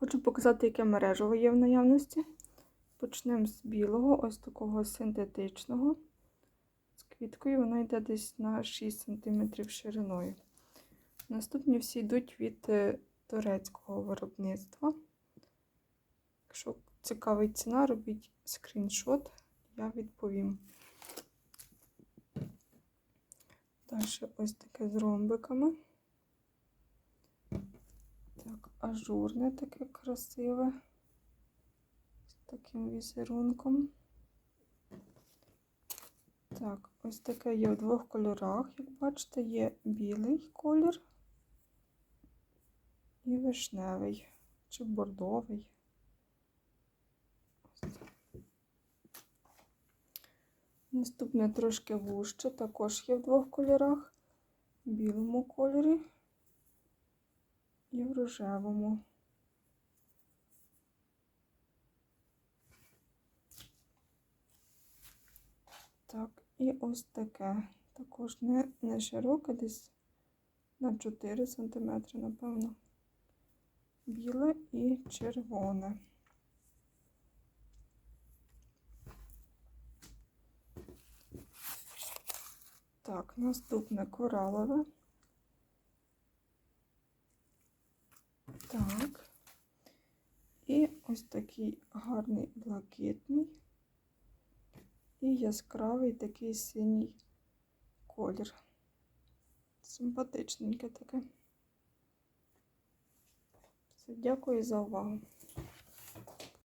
Хочу показати, яке мережево є в наявності. Почнемо з білого, ось такого синтетичного. З квіткою воно йде десь на 6 см шириною. Наступні всі йдуть від е, турецького виробництва. Якщо цікавить ціна, робіть скріншот, я відповім. Далі ось таке з ромбиками. Ажурне таке красиве. З таким візерунком. Так, ось таке є в двох кольорах. Як бачите, є білий колір і вишневий чи бордовий. Наступне трошки вужче, також є в двох кольорах. В білому кольорі рожевому. Так, і ось таке. Також не, не широке, десь на 4 см, напевно. Біле і червоне. Так, наступне коралове. Так. І ось такий гарний блакитний і яскравий такий синій колір. Симпатичненьке таке. Все, дякую за увагу.